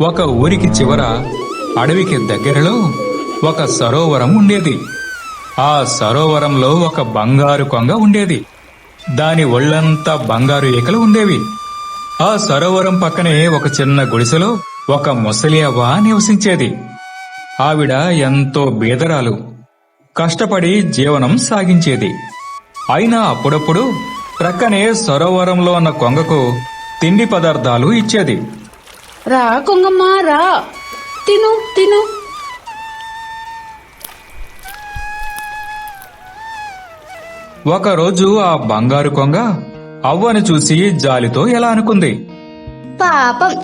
ఒక ఊరికి చివర అడవికి దగ్గరలో ఒక సరోవరం ఉండేది. ఆ సరోవరంలో ఒక బంగారు కొంగ ఉండేది. దాని ఒళ్ళంతా బంగారు ఈకలు ఉండేవి. ఆ సరోవరం పక్కనే ఒక చిన్న గుడిసెలో ఒక ముసలి అవ్వ నివసించేది. ఆవిడ ఎంతో బీదరాలు. కష్టపడి జీవనం సాగించేది. అయినా అప్పుడప్పుడు ప్రక్కనే సరోవరంలో ఉన్న కొంగకు తిండి పదార్థాలు ఇచ్చేది. రా కొంగమ్మ రా. తిను తిను. ఒకరోజు ఆ బంగారు కొంగ అవ్వను చూసి జాలితో ఎలా అనుకుంది? పాపం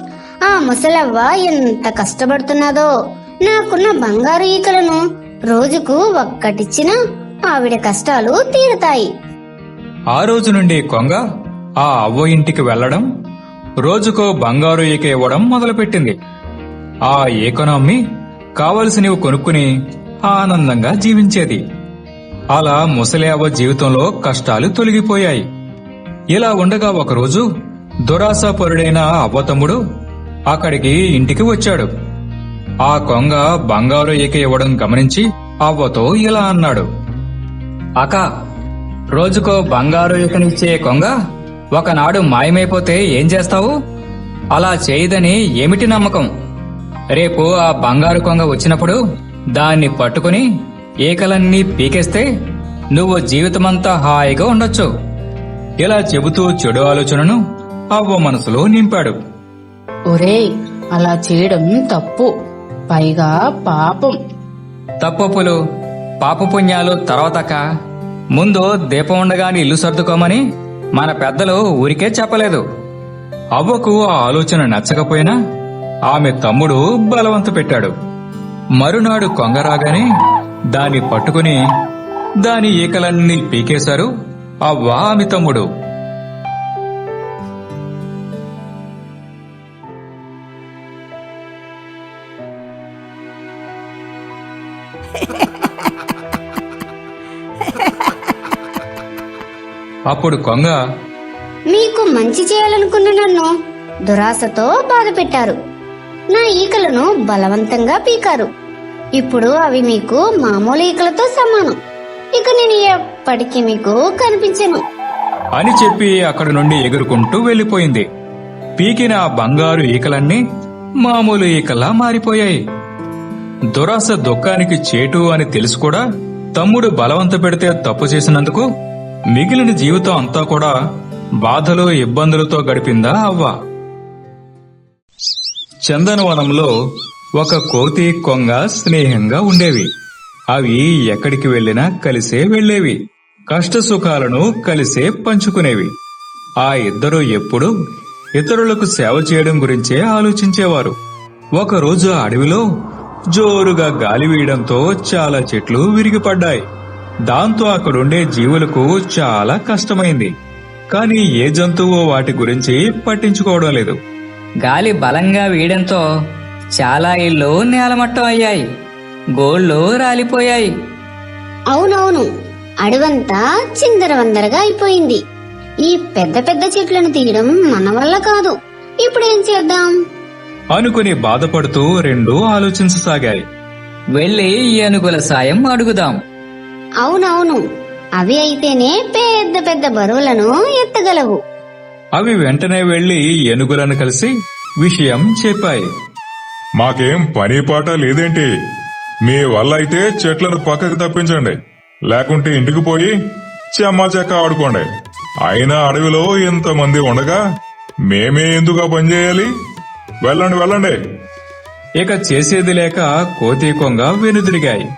ఆ ముసలవ్వ ఎంత కష్టపడుతున్నదో. నాకున్న బంగారు ఈకలను రోజుకు ఒక్కటిచ్చినా ఆవిడ కష్టాలు తీరుతాయి. ఆ రోజు నుండి కొంగ ఆ అవ్వ ఇంటికి వెళ్ళడం రోజుకో బంగారు ఈక ఇవ్వడం మొదలుపెట్టింది. ఆ ఈకను అమ్మి కావలసినవి కొనుక్కుని ఆనందంగా జీవించేది. అలా ముసలి అవ్వ జీవితంలో కష్టాలు తొలగిపోయాయి. ఇలా ఉండగా ఒకరోజు దురాశాపరుడైన అవ్వ తమ్ముడు అక్కడికి ఇంటికి వచ్చాడు. ఆ కొంగ బంగారు ఈక ఇవ్వడం గమనించి అవ్వతో ఇలా అన్నాడు. అక రోజుకో బంగారు ఈకనిచ్చే కొంగ ఒకనాడు మాయమైపోతే ఏం చేస్తావు? అలా చేయదని ఏమిటి నమ్మకం? రేపు ఆ బంగారు కొంగ వచ్చినప్పుడు దాన్ని పట్టుకుని ఈకలన్నీ పీకేస్తే నువ్వు జీవితమంతా హాయిగా ఉండొచ్చు. ఇలా చెబుతూ చెడు ఆలోచనను అవ్వ మనసులో నింపాడు. ఒరేయ్ అలా చేయడం తప్పు. పైగా పాపం. తప్పులు పాపపుణ్యాలు తర్వాతక ముందు దీపం ఉండగాని ఇల్లు సర్దుకోమని మన పెద్దలు ఊరికే చెప్పలేదు. అవ్వకు ఆ ఆలోచన నచ్చకపోయినా ఆమె తమ్ముడు బలవంత పెట్టాడు. మరునాడు కొంగ రాగానే దాన్ని పట్టుకుని దాని ఈకలన్నీ పీకేశారు అవ్వ ఆమె తమ్ముడు. అప్పుడు కొంగ మీకు మంచి చేయాలనుకున్న నన్ను దురాశతో బాధ పెట్టారు నా ఈకలను బలవంతంగా పీకారు. ఇప్పుడు అవి మీకు మామూలు ఈకలతో సమానం. ఇక నేను ఎప్పటికీ మీకు కనిపించను. అని చెప్పి అక్కడి నుండి ఎగురుకుంటూ వెళ్ళిపోయింది పీకిన బంగారు ఈకలన్నీ మామూలు ఈకలా మారిపోయాయి. దురాశ దుఃఖానికి చేటు అని తెలుసు కూడా తమ్ముడు బలవంత పెడితే తప్పు చేసినందుకు మిగిలిన జీవితం అంతా కూడా బాధలు ఇబ్బందులతో గడిపిందా? అవ్వ. చందనవనంలో ఒక కోతి కొంగ స్నేహంగా ఉండేవి. అవి ఎక్కడికి వెళ్ళినా కలిసే వెళ్ళేవి. కష్ట సుఖాలను కలిసే పంచుకునేవి. ఆ ఇద్దరూ ఎప్పుడూ ఇతరులకు సేవ చేయడం గురించే ఆలోచించేవారు. ఒకరోజు అడవిలో జోరుగా గాలి వీయడంతో చాలా చెట్లు విరిగిపడ్డాయి. దాంతో అక్కడుండే జీవులకు చాలా కష్టమైంది. కానీ ఏ జంతువు వాటి గురించి పట్టించుకోవడం లేదు. గాలి బలంగా వీయడంతో చాలా ఇళ్ళు నేలమట్టం అయ్యాయి. గోళ్ళు రాలిపోయాయి. అవునవును. అడవంతా చిందరవందరగా అయిపోయింది. ఈ పెద్ద పెద్ద చెట్లను తీయడం మన వల్ల కాదు. ఇప్పుడేం చేద్దాం? అనుకుని బాధపడుతూ రెండూ ఆలోచించసాగాయి. వెళ్ళి ఏనుగుల సాయం అడుగుదాం. అవునవును. అవి అయితేనే పెద్ద పెద్ద బరువులను ఎత్తగలవు. అవి వెంటనే వెళ్ళి ఏనుగులను కలిసి విషయం చెప్పాయి. మాకేం పని పాట లేదేంటి? మీ వల్ల అయితే చెట్లను పక్కకు తప్పించండి. లేకుంటే ఇంటికి పోయి చెమ్మా చెక్క ఆడుకోండి. అయినా అడవిలో ఎంతమంది ఉండగా మేమే ఎందుకు పని చేయాలి? వెళ్ళండి వెళ్ళండి. ఇక చేసేది లేక కోతి కొంగ వెనుదిరిగాయి.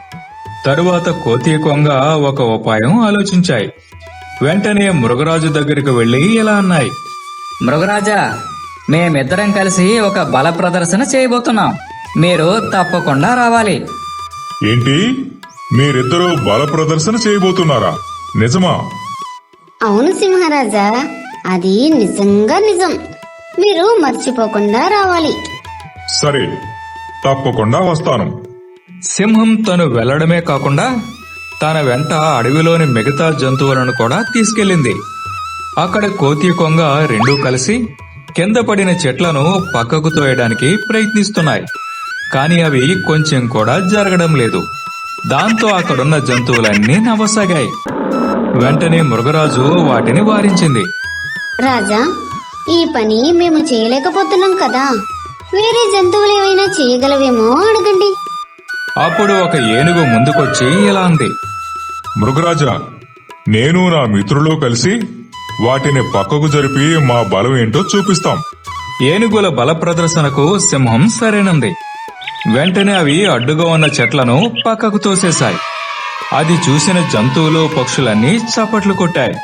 తరువాత కోతి కొంగ ఒక ఉపాయం ఆలోచించాయి. వెంటనే మృగరాజు దగ్గరికి వెళ్ళి ఇలా అన్నాయి. మృగరాజా మేమిద్దరం కలిసి ఒక బల ప్రదర్శన చేయబోతున్నాం. మీరు తప్పకుండా రావాలి. ఏంటి? మీరిద్దరూ బల ప్రదర్శన చేయబోతున్నారా? నిజమా? అవును సింహరాజా అది నిజంగా నిజం. మీరు మర్చిపోకుండా రావాలి. సరే తప్పకుండా వస్తాను. సింహం తను వెళ్ళడమే కాకుండా తన వెంట అడవిలోని మిగతా జంతువులను కూడా తీసుకెళ్ళింది. అక్కడ కోతి కొంగ రెండూ కలిసి కింద పడిన చెట్లను పక్కకు తోయడానికి ప్రయత్నిస్తున్నాయి. కానీ అవి కొంచెం కూడా జరగడం లేదు. దాంతో అక్కడున్న జంతువులన్నీ నవ్వసాగాయి. వెంటనే మృగరాజు వాటిని వారించింది. రాజా ఈ పని మేము చేయలేకపోతున్నాం కదా. వేరే జంతువులు ఏమైనా చేయగలవేమో అడగండి. అప్పుడు ఒక ఏనుగు ముందుకొచ్చి ఇలా అంది. మృగరాజా నేను నా మిత్రులు కలిసి వాటిని పక్కకు జరిపి మా బలం ఏంటో చూపిస్తాం. ఏనుగుల బల ప్రదర్శనకు సింహం సరేనంది. వెంటనే అవి అడ్డుగా ఉన్న చెట్లను పక్కకు తోసేశాయి. అది చూసిన జంతువులు పక్షులన్నీ చప్పట్లు కొట్టాయి.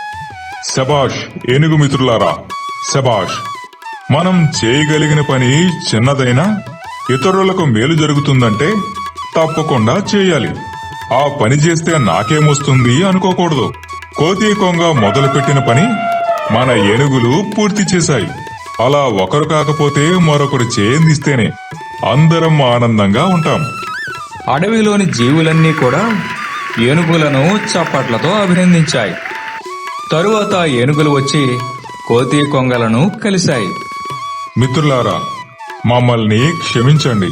శబాష్ ఏనుగు మిత్రులారా శబాష్ మనం చేయగలిగిన పని చిన్నదైనా ఇతరులకు మేలు జరుగుతుందంటే తప్పకుండా చేయాలి. ఆ పని చేస్తే నాకేమొస్తుంది అనుకోకూడదు. కోతి కొంగ మొదలుపెట్టిన పని మన ఏనుగులు పూర్తి చేశాయి. అలా ఒకరు కాకపోతే మరొకరు చేయందిస్తేనే అందరం ఆనందంగా ఉంటాం. అడవిలోని జీవులన్నీ కూడా ఏనుగులను చప్పట్లతో అభినందించాయి. తరువాత ఏనుగులు వచ్చి కోతి కొంగలను కలిశాయి. మిత్రులారా మమ్మల్ని క్షమించండి.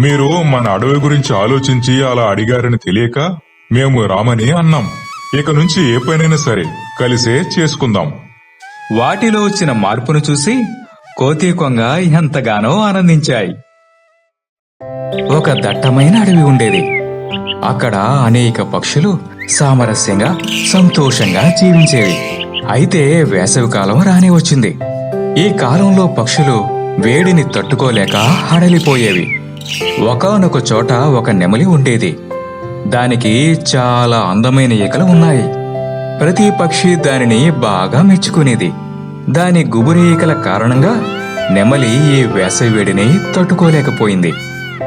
మీరు మన అడవి గురించి ఆలోచించి అలా అడిగారని తెలియక మేము రామని అన్నాం. ఇక నుంచి ఏ పనైనా సరే కలిసే చేసుకుందాం. వాటిలో వచ్చిన మార్పును చూసి కోతి కొంగ ఎంతగానో ఆనందించాయి. ఒక దట్టమైన అడవి ఉండేది. అక్కడ అనేక పక్షులు సామరస్యంగా సంతోషంగా జీవించేవి. అయితే వేసవికాలం రాని వచ్చింది. ఈ కాలంలో పక్షులు వేడిని తట్టుకోలేక హడలిపోయేవి. ఒకానొక చోట ఒక నెమలి ఉండేది. దానికి చాలా అందమైన ఈకలు ఉన్నాయి. ప్రతి పక్షి దానిని బాగా మెచ్చుకునేది. దాని గుబురి ఈకల కారణంగా నెమలి ఈ వేసవి వేడిని తట్టుకోలేకపోయింది.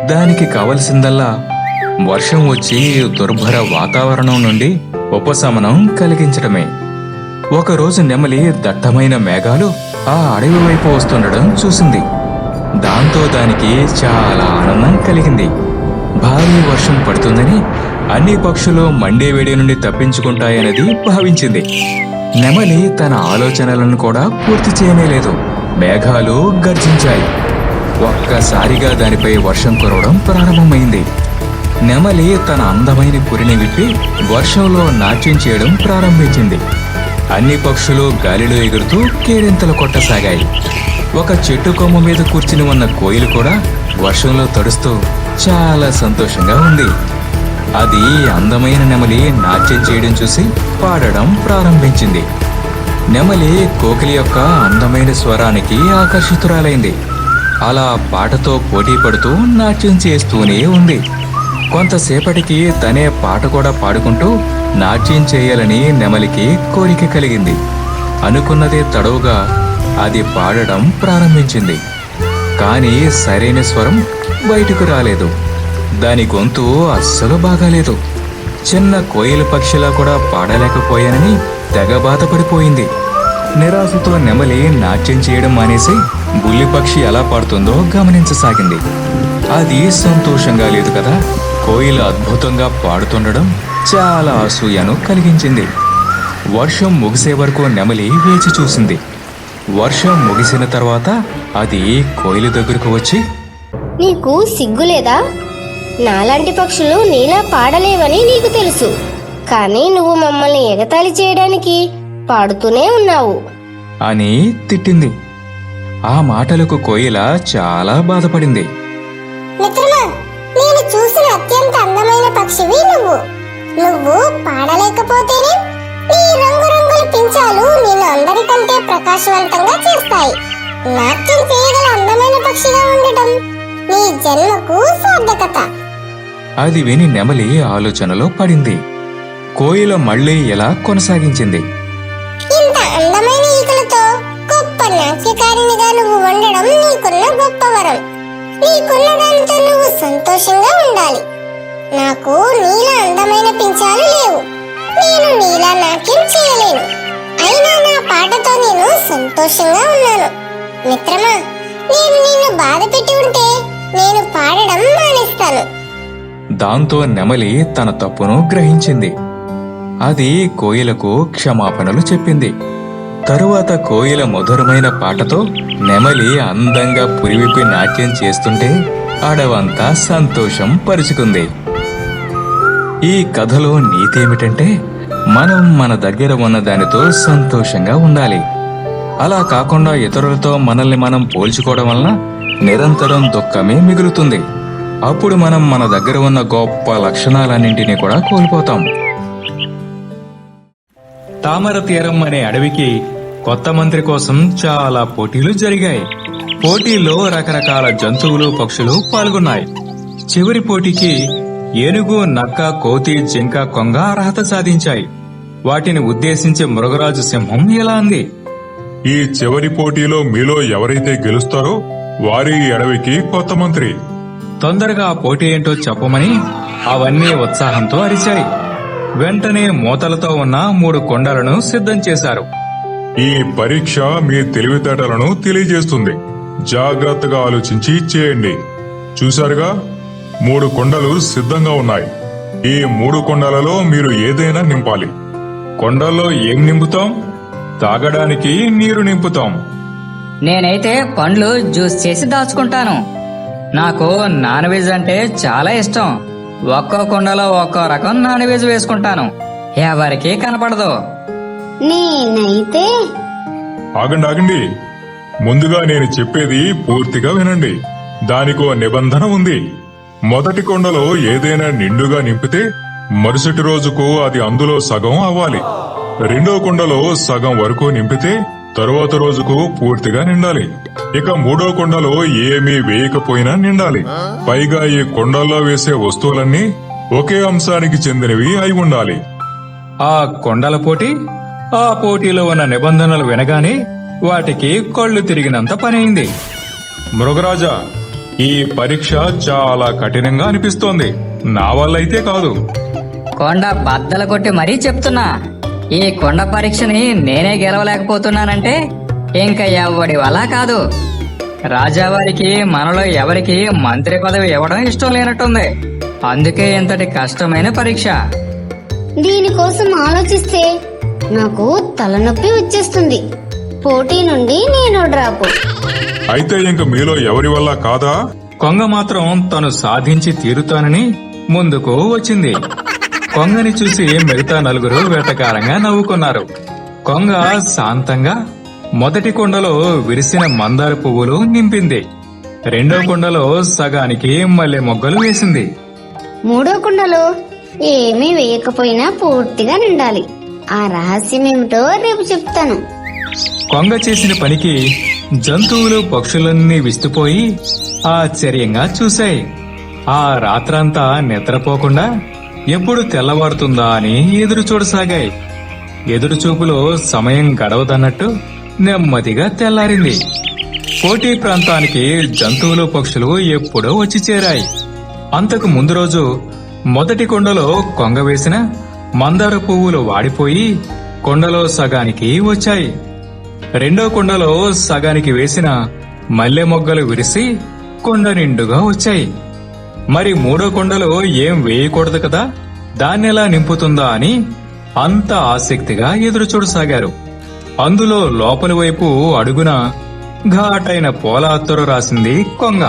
దానికి కావలసిందల్లా వర్షం వచ్చి దుర్భర వాతావరణం నుండి ఉపశమనం కలిగించడమే. ఒకరోజు నెమలి దట్టమైన మేఘాలు ఆ అడవి వైపు వస్తుండడం చూసింది. దాంతో దానికి చాలా ఆనందం కలిగింది. భారీ వర్షం పడుతుందని అన్ని పక్షులు మండే వేడి నుండి తప్పించుకుంటాయన్నది భావించింది. నెమలి తన ఆలోచనలను కూడా పూర్తి చేయనేలేదు. మేఘాలు గర్జించాయి. ఒక్కసారిగా దానిపై వర్షం కురవడం ప్రారంభమైంది. నెమలి తన అందమైన పురిని విప్పి వర్షంలో నాట్యం చేయడం ప్రారంభించింది. అన్ని పక్షులు గాలిలో ఎగురుతూ కేరింతలు కొట్టసాగాయి. ఒక చెట్టు కొమ్మ మీద కూర్చుని ఉన్న కోయిలు కూడా వర్షంలో తడుస్తూ చాలా సంతోషంగా ఉంది. అది అందమైన నెమలి నాట్యం చేయడం చూసి పాడడం ప్రారంభించింది. నెమలి కోకిలి యొక్క అందమైన స్వరానికి ఆకర్షితురాలైంది. అలా పాటతో పోటీ పడుతూ నాట్యం చేస్తూనే ఉంది. కొంతసేపటికి తనే పాట కూడా పాడుకుంటూ నాట్యం చేయాలని నెమలికి కోరిక కలిగింది. అనుకున్నదే తడవుగా అది పాడడం ప్రారంభించింది. కానీ సరైన స్వరం బయటకు రాలేదు. దాని గొంతు అస్సలు బాగాలేదు. చిన్న కోయిల పక్షిలా కూడా పాడలేకపోయానని తెగ బాధపడిపోయింది. నిరాశతో నెమలి నాట్యం చేయడం మానేసి బుల్లి పక్షి ఎలా పాడుతుందో గమనించసాగింది. అది సంతోషంగా లేదు కదా. కోయిల అద్భుతంగా పాడుతుండడం చాలా అసూయను కలిగించింది. వర్షం ముగిసే వరకు నెమలి వేచి చూసింది. వర్షం ముగిసిన తర్వాత అది కోయిల దగ్గరకు వచ్చి నీకు సిగ్గులేదా? నాలాంటి పక్షులు నీలా పాడలేవని నీకు తెలుసు. కానీ నువ్వు మమ్మల్ని ఎగతాళి చేయడానికి పాడుతూనే ఉన్నావు. అని తిట్టింది. ఆ మాటలకు కోయిల చాలా బాధపడింది. మిత్రమా నేను చూసిన అత్యంత అందమైన పక్షివి నువ్వు. నువ్వు పాడలేకపోతేనే నీ రంగురంగుల పించాలు నేను అందరికంటే ప్రకాశవంతంగా చేస్తాయి. నాట్యం చేయగల అందమైన పక్షిగా ఉండటం నీ జన్మకు సార్థకత. అది విని నెమలి ఆలోచనలో పడింది. కోయిల మళ్ళీ ఇలా కొనసాగించింది? ఇంత అందమైన ఈకలతో గొప్ప నాట్యకారినిగా నువ్వు ఉండడం నీకున్న గొప్ప వరం. నీకున్న దానితో నువ్వు సంతోషంగా ఉండాలి. నాకు నీలా అందమైన పించాలు లేవు. నేను నీలా నాట్యం చేయలేను. అయినా నా పాటతో నేను సంతోషంగా ఉన్నాను. మిత్రమా నేను నిన్ను బాధ పెట్టి ఉంటే నేను పాడడం మానేస్తాను. దాంతో నెమలి తన తప్పును గ్రహించింది. అది కోయిలకు క్షమాపణలు చెప్పింది. తరువాత కోయిల మధురమైన పాటతో నెమలి అందంగా పురివిపి నాట్యం చేస్తుంటే అడవంతా సంతోషం పరుచుకుంది. ఈ కథలో నీతేమిటంటే ఏమిటంటే మనం మన దగ్గర ఉన్న దానితో సంతోషంగా ఉండాలి. అలా కాకుండా ఇతరులతో మనల్ని మనం పోల్చుకోవడం వలన నిరంతరం దుఃఖమే మిగులుతుంది. అప్పుడు మనం మన దగ్గర ఉన్న గొప్ప లక్షణాలన్నింటినీ కూడా కోల్పోతాం. తామర తీరం అనే అడవికి కొత్త మంత్రి కోసం చాలా పోటీలు జరిగాయి. పోటీల్లో రకరకాల జంతువులు పక్షులు పాల్గొన్నాయి. చివరి పోటీకి ఏనుగు నక్క కోతి జింక కొంగ అర్హత సాధించాయి. వాటిని ఉద్దేశించి మృగరాజు సింహం ఇలా అంది? ఈ చివరి పోటీలో మీలో ఎవరైతే గెలుస్తారో వారి అడవికి కొత్త మంత్రి. తొందరగా ఆ పోటీ ఏంటో చెప్పమని అవన్నీ ఉత్సాహంతో అరిచాయి. వెంటనే మూతలతో ఉన్న మూడు కొండలను సిద్ధం చేశారు. ఈ పరీక్ష మీ తెలివితేటలను తెలియజేస్తుంది. జాగ్రత్తగా ఆలోచించి చేయండి. చూశారుగా? మూడు కొండలు సిద్ధంగా ఉన్నాయి. ఈ మూడు కొండలలో మీరు ఏదైనా నింపాలి. కొండల్లో ఏం నింపుతాం? తాగడానికి నీరు నింపుతాం. నేనైతే పండ్లు జ్యూస్ చేసి దాచుకుంటాను. నాకు నాన్ వెజ్ అంటే చాలా ఇష్టం. ఒక్కో కుండలో ఒక్కో రకం నాన్ వెజ్ వేసుకుంటాను. ఎవరికీ కనపడదు. నేనైతే ఆగండి ఆగండి. ముందుగా నేను చెప్పేది పూర్తిగా వినండి. దానికో నిబంధన ఉంది. మొదటి కొండలో ఏదైనా నిండుగా నింపితే మరుసటి రోజుకు అది అందులో సగం అవ్వాలి. రెండో కొండలో సగం వరకు నింపితే తరువాత రోజుకు పూర్తిగా నిండాలి. ఇక మూడో కొండలో ఏమీ వేయకపోయినా నిండాలి. పైగా ఈ కొండల్లో వేసే వస్తువులన్నీ ఒకే అంశానికి చెందినవి అయి ఉండాలి. ఆ కొండల పోటీ ఆ పోటీలో ఉన్న నిబంధనలు వినగానే వాటికి కళ్ళు తిరిగినంత పనైంది. మృగరాజా ఈ పరీక్ష చాలా కఠినంగా అనిపిస్తోంది. నా వల్లైతే కాదు. కొండ బద్దలు కొట్టి మరీ చెప్తున్నా. ఈ కొండ పరీక్షని నేనే గెలవలేకపోతున్నానంటే ఇంకా ఎవడి వల్ల కాదు. రాజావారికి మనలో ఎవరికి మంత్రి పదవి ఇవ్వడం ఇష్టం లేనట్టుంది. అందుకే ఇంతటి కష్టమైన పరీక్ష. దీనికోసం ఆలోచిస్తే నాకు తలనొప్పి వచ్చేస్తుంది. పోటీ నుండి నేను డ్రాపు. అయితే ఇంక మీలో ఎవరి వల్ల కాదా? కొంగ మాత్రం తను సాధించి తీరుతానని ముందుకు వచ్చింది. కొంగని చూసి మిగతా నలుగురు వెటకారంగా నవ్వుకున్నారు. కొంగ శాంతంగా మొదటి కొండలో విరిసిన మందార పువ్వులు నింపింది. రెండో కొండలో సగానికి మల్లె మొగ్గలు వేసింది. మూడో కుండలో ఏమీ వేయకపోయినా పూర్తిగా నిండాలి. ఆ రహస్యం ఏమిటో రేపు చెప్తాను. కొంగ చేసిన పనికి జంతువులు పక్షులన్నీ విస్తుపోయి ఆశ్చర్యంగా చూశాయి. ఆ రాత్రంతా నిద్రపోకుండా ఎప్పుడు తెల్లవారుతుందా అని ఎదురు చూడసాగాయి. ఎదురుచూపులో సమయం గడవదన్నట్టు నెమ్మదిగా తెల్లారింది. పోటీ ప్రాంతానికి జంతువులు పక్షులు ఎప్పుడో వచ్చి చేరాయి. అంతకు ముందు రోజు మొదటి కొండలో కొంగ వేసిన మందార పువ్వులు వాడిపోయి కొండలో సగానికి వచ్చాయి. రెండో కొండలో సగానికి వేసిన మల్లె మొగ్గలు విరిసి కొండ నిండుగా వచ్చాయి. మరి మూడో కొండలో ఏం వేయకూడదు కదా? దాన్నెలా నింపుతుందా అని అంత ఆసక్తిగా ఎదురుచూడసాగారు అందులో లోపలి వైపు అడుగున ఘాటైన పోల అత్తరు రాసింది కొంగ.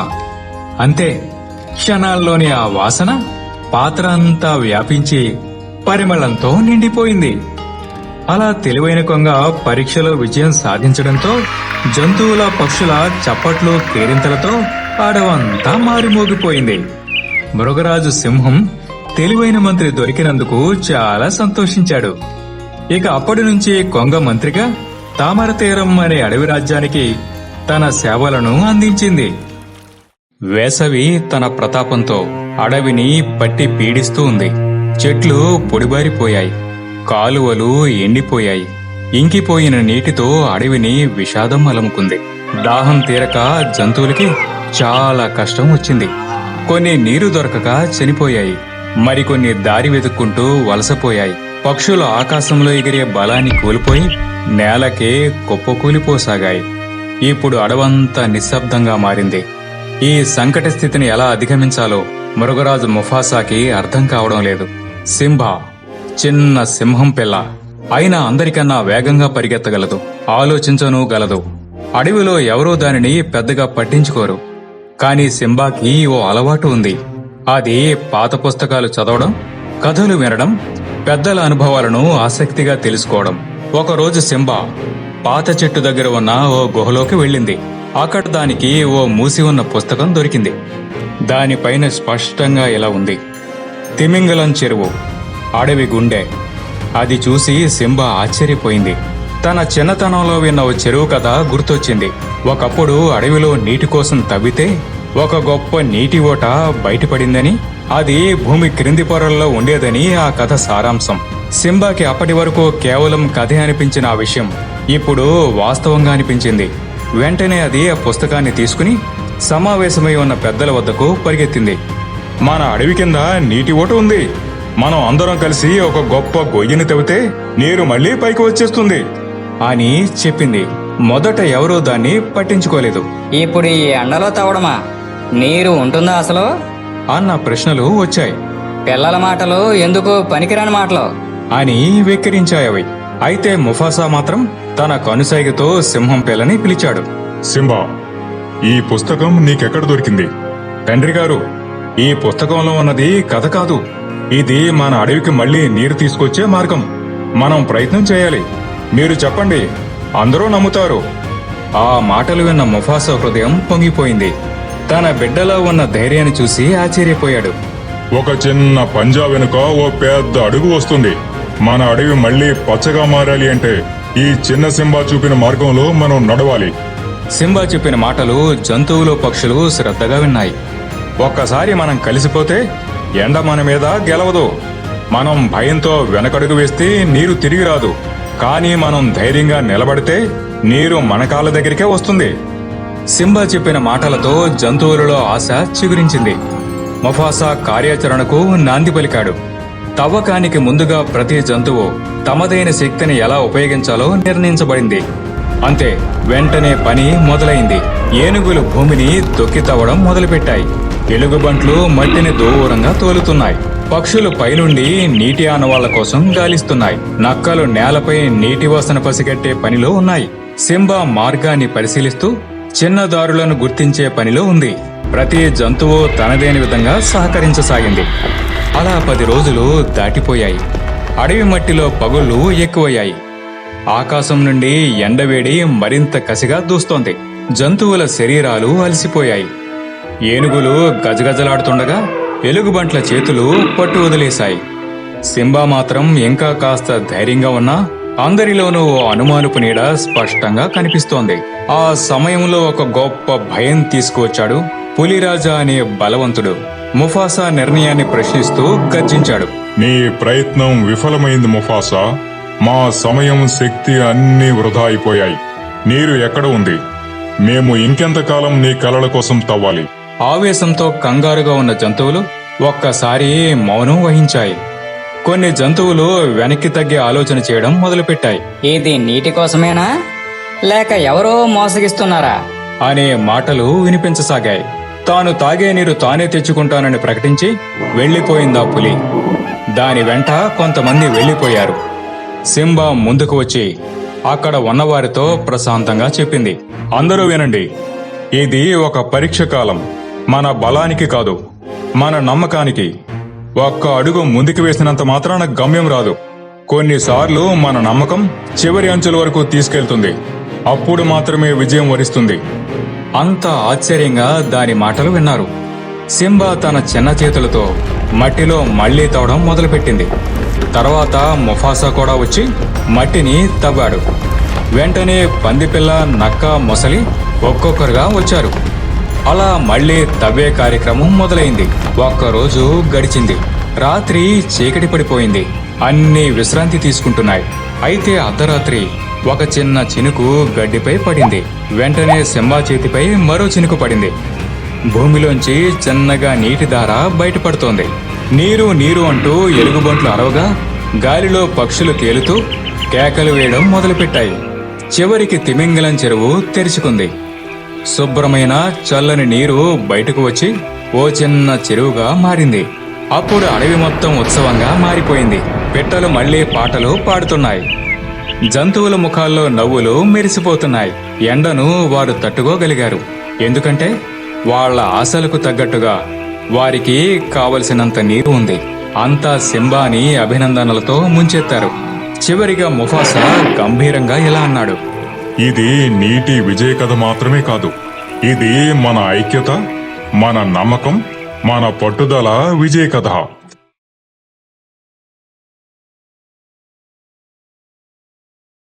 అంతే క్షణాల్లోని ఆ వాసన పాత్ర అంతా వ్యాపించి పరిమళంతో నిండిపోయింది. అలా తెలివైన కొంగ పరీక్షలో విజయం సాధించడంతో జంతువుల పక్షుల చప్పట్లు కేరింతలతో అడవంతా మారిమోగిపోయింది. మృగరాజు సింహం తెలివైన మంత్రి దొరికినందుకు చాలా సంతోషించాడు. ఇక అప్పటి నుంచి కొంగ మంత్రిగా తామర తీరం అనే అడవి రాజ్యానికి తన సేవలను అందించింది. వేసవి తన ప్రతాపంతో అడవిని పట్టి పీడిస్తూ ఉంది. చెట్లు పొడిబారిపోయాయి. కాలువలు ఎండిపోయాయి. ఇంకిపోయిన నీటితో అడవిని విషాదం అలముకుంది. దాహం తీరక జంతువులకి చాలా కష్టం వచ్చింది. కొన్ని నీరు దొరకక చనిపోయాయి. మరికొన్ని దారి వెతుక్కుంటూ వలసపోయాయి. పక్షులు ఆకాశంలో ఎగిరే బలాన్ని కోల్పోయి నేలకే కుప్పకూలిపోసాగాయి. ఇప్పుడు అడవంతా నిశ్శబ్దంగా మారింది. ఈ సంకట స్థితిని ఎలా అధిగమించాలో మృగరాజు ముఫాసాకి అర్థం కావడం లేదు. సింహ చిన్న సింహం పిల్ల అయినా అందరికన్నా వేగంగా పరిగెత్తగలదు ఆలోచించను గలదు. అడవిలో ఎవరూ దానిని పెద్దగా పట్టించుకోరు. కానీ సింబాకి ఓ అలవాటు ఉంది. అది పాత పుస్తకాలు చదవడం కథలు వినడం పెద్దల అనుభవాలను ఆసక్తిగా తెలుసుకోవడం. ఒకరోజు సింబా పాత చెట్టు దగ్గర ఉన్న ఓ గుహలోకి వెళ్ళింది. అక్కడ దానికి ఓ మూసి ఉన్న పుస్తకం దొరికింది. దానిపైన స్పష్టంగా ఇలా ఉంది. తిమింగలం చెరువు అడవి గుండె. అది చూసి సింబా ఆశ్చర్యపోయింది. తన చిన్నతనంలో విన్న ఓ చెరువు కథ గుర్తొచ్చింది. ఒకప్పుడు అడవిలో నీటి కోసం తవ్వితే ఒక గొప్ప నీటి ఓట బయటపడిందని అది భూమి క్రింది పొరల్లో ఉండేదని ఆ కథ సారాంశం. సింబాకి అప్పటి వరకు కేవలం కథే అనిపించిన ఆ విషయం. ఇప్పుడు వాస్తవంగా అనిపించింది. వెంటనే అది ఆ పుస్తకాన్ని తీసుకుని సమావేశమై ఉన్న పెద్దల వద్దకు పరిగెత్తింది. మన అడవి కింద నీటి ఓట ఉంది. మనం అందరం కలిసి ఒక గొప్ప గొయ్యిని తవ్వితే నీరు మళ్ళీ పైకి వచ్చేస్తుంది. అని చెప్పింది. మొదట ఎవరూ దాన్ని పట్టించుకోలేదు. ఇప్పుడు ఈ ఎండలో తవ్వడమా? నీరు ఉంటుందా అసలు? అన్న ప్రశ్నలు వచ్చాయి. పిల్లల మాటలు ఎందుకు పనికిరాని మాటలు? అని వెక్కిరించాయవి. అయితే ముఫాసా మాత్రం తన కనుసైగతో సింహం పిల్లని పిలిచాడు. సింబా ఈ పుస్తకం నీకెక్కడ దొరికింది? తండ్రి గారు ఈ పుస్తకంలో ఉన్నది కథ కాదు. ఇది మన అడవికి మళ్ళీ నీరు తీసుకొచ్చే మార్గం. మనం ప్రయత్నం చేయాలి. మీరు చెప్పండి. అందరూ నమ్ముతారు. ఆ మాటలు విన్న ముఫాసా హృదయం పొంగిపోయింది. తన బిడ్డలో ఉన్న ధైర్యాన్ని చూసి ఆశ్చర్యపోయాడు. ఒక చిన్న పంజా వెనుక ఓ పెద్ద అడుగు వస్తుంది. మన అడవి మళ్ళీ పచ్చగా మారాలి అంటే ఈ చిన్న సింబా చూపిన మార్గంలో మనం నడవాలి. సింబా చెప్పిన మాటలు జంతువులు పక్షులు శ్రద్ధగా విన్నాయి. ఒక్కసారి మనం కలిసిపోతే ఎండ మన మీద గెలవదు. మనం భయంతో వెనకడుగు వేస్తే నీరు తిరిగి రాదు. కానీ మనం ధైర్యంగా నిలబడితే నీరు మన కాళ్ళ దగ్గరికే వస్తుంది. సింబా చెప్పిన మాటలతో జంతువులలో ఆశ చిగురించింది. మఫాసా కార్యాచరణకు నాంది పలికాడు. తవ్వకానికి ముందుగా ప్రతి జంతువు తమదైన శక్తిని ఎలా ఉపయోగించాలో నిర్ణయించబడింది. అంతే వెంటనే పని మొదలైంది. ఏనుగులు భూమిని తొక్కి తవ్వడం మొదలుపెట్టాయి. ఎలుగుబంట్లు మట్టిని దూరంగా తోలుతున్నాయి. పక్షులు పైనుండి నీటి ఆనవాళ్ళ కోసం గాలిస్తున్నాయి. నక్కలు నేలపై నీటి వాసన పసిగట్టే పనిలో ఉన్నాయి. సింబా మార్గాన్ని పరిశీలిస్తూ చిన్న దారులను గుర్తించే పనిలో ఉంది. ప్రతి జంతువు తనదేని విధంగా సహకరించసాగింది. అలా పది రోజులు దాటిపోయాయి. అడవి మట్టిలో పగుళ్ళు ఎక్కువయ్యాయి. ఆకాశం నుండి ఎండవేడి మరింత కసిగా దూస్తోంది. జంతువుల శరీరాలు అలసిపోయాయి. ఏనుగులు గజగజలాడుతుండగా ఎలుగుబంట్ల చేతులు పట్టు వదిలేశాయి. సింబా మాత్రం ఇంకా కాస్త ధైర్యంగా ఉన్నా అందరిలోనూ ఓ అనుమానపు నీడ స్పష్టంగా కనిపిస్తోంది. ఆ సమయంలో ఒక గొప్ప భయం తీసుకువచ్చాడు పులిరాజా అనే బలవంతుడు. ముఫాసా నిర్ణయాన్ని ప్రశ్నిస్తూ గర్జించాడు. నీ ప్రయత్నం విఫలమైంది ముఫాసా. మా సమయం శక్తి అన్నీ వృధా అయిపోయాయి. నీరు ఎక్కడ ఉంది? మేము ఇంకెంతకాలం నీ కలల కోసం తవ్వాలి. ఆవేశంతో కంగారుగా ఉన్న జంతువులు ఒక్కసారి మౌనం వహించాయి. కొన్ని జంతువులు వెనక్కి తగ్గే ఆలోచన చేయడం మొదలుపెట్టాయి. ఇది నీటి కోసమేనా? లేక ఎవరో మోసగిస్తున్నారా? అనే మాటలు వినిపించసాగాయి. తాను తాగే నీరు తానే తెచ్చుకుంటానని ప్రకటించి వెళ్ళిపోయిందా పులి. దాని వెంట కొంతమంది వెళ్ళిపోయారు సింబా ముందుకు వచ్చి అక్కడ ఉన్నవారితో ప్రశాంతంగా చెప్పింది. అందరూ వినండి. ఇది ఒక పరీక్ష కాలం. మన బలానికి కాదు మన నమ్మకానికి. ఒక్క అడుగు ముందుకు వేసినంత మాత్రాన గమ్యం రాదు. కొన్నిసార్లు మన నమ్మకం చివరి అంచుల వరకు తీసుకెళ్తుంది. అప్పుడు మాత్రమే విజయం వరిస్తుంది. అంత ఆశ్చర్యంగా దాని మాటలు విన్నారు. సింబా తన చిన్న చేతులతో మట్టిలో మళ్ళీ తవ్వడం మొదలుపెట్టింది. తర్వాత ముఫాసా కూడా వచ్చి మట్టిని తవ్వాడు. వెంటనే పందిపిల్ల నక్క మొసలి ఒక్కొక్కరుగా వచ్చారు. అలా మళ్ళీ తవ్వే కార్యక్రమం మొదలైంది. ఒక్కరోజు గడిచింది. రాత్రి చీకటి పడిపోయింది. అన్ని విశ్రాంతి తీసుకుంటున్నాయి. అయితే అర్ధరాత్రి ఒక చిన్న చినుకు గడ్డిపై పడింది. వెంటనే సింబా చేతిపై మరో చినుకు పడింది. భూమిలోంచి చిన్నగా నీటి దార బయటపడుతోంది. నీరు నీరు అంటూ ఎలుగుబంట్లు అరవగా గాలిలో పక్షులు తేలుతూ కేకలు వేయడం మొదలుపెట్టాయి. చివరికి తిమింగలం చెరువు తెరుచుకుంది. శుభ్రమైన చల్లని నీరు బయటకు వచ్చి ఓ చిన్న చెరువుగా మారింది. అప్పుడు అడవి మొత్తం ఉత్సవంగా మారిపోయింది. పిట్టలు మళ్ళీ పాటలు పాడుతున్నాయి. జంతువుల ముఖాల్లో నవ్వులు మెరిసిపోతున్నాయి. ఎండను వారు తట్టుకోగలిగారు. ఎందుకంటే వాళ్ళ ఆశలకు తగ్గట్టుగా వారికి కావలసినంత నీరు ఉంది. అంతా సింబాని అభినందనలతో ముంచెత్తారు. చివరిగా ముఫాసా గంభీరంగా ఇలా అన్నాడు. ఇది నీటి విజయ కథ మాత్రమే కాదు. ఇది మన ఐక్యత మన నమ్మకం మన పట్టుదల విజయ కథ.